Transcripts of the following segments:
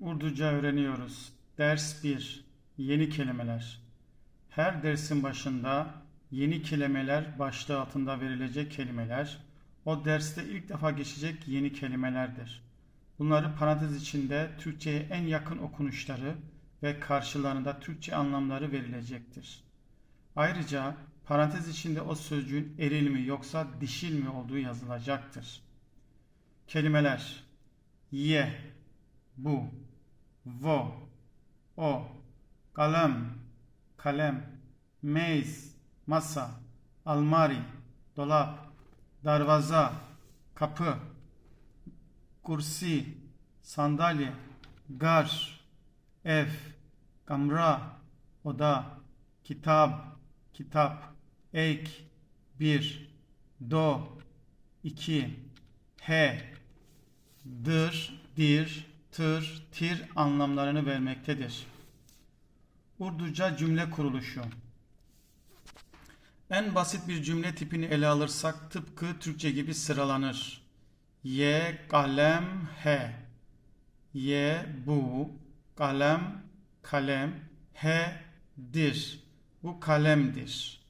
Urduca öğreniyoruz. Ders 1. Yeni kelimeler. Her dersin başında yeni kelimeler başlığı altında verilecek kelimeler, o derste ilk defa geçecek yeni kelimelerdir. Bunları parantez içinde Türkçe'ye en yakın okunuşları ve karşılarında Türkçe anlamları verilecektir. Ayrıca parantez içinde o sözcüğün eril mi yoksa dişil mi olduğu yazılacaktır. Kelimeler ye, bu, vo, o, kalem, kalem, meyz, masa, almari, dolap, darvaza, kapı, kursi, sandalye, gar, ev, kamra, oda, kitap, kitap, ek, bir, do, iki, he, dır, dir, tır, tir anlamlarını vermektedir. Urduca cümle kuruluşu. En basit bir cümle tipini ele alırsak tıpkı Türkçe gibi sıralanır. Ye, kalem, he. Ye, bu, kalem, kalem, he, dir. Bu kalemdir.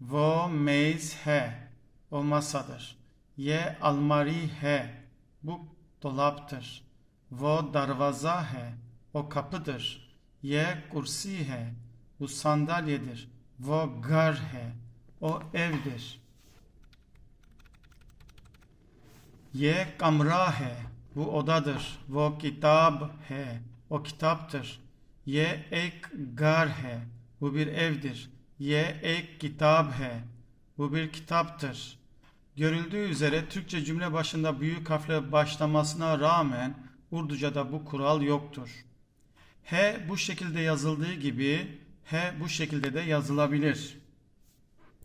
Vo, meyz, he. O masadır. Ye, almari, he. Bu dolaptır. Vo, darvaza, he. O kapıdır. Ye, kursi, he. Bu sandalyedir. Vo, gar, he. O evdir. Ye kamra he. Bu odadır. Vo kitab he. O kitaptır. Ye ek gar he. Bu bir evdir. Ye ek kitab he. Bu bir kitaptır. Görüldüğü üzere Türkçe cümle başında büyük harfle başlamasına rağmen Urduca'da bu kural yoktur. He bu şekilde yazıldığı gibi he bu şekilde de yazılabilir.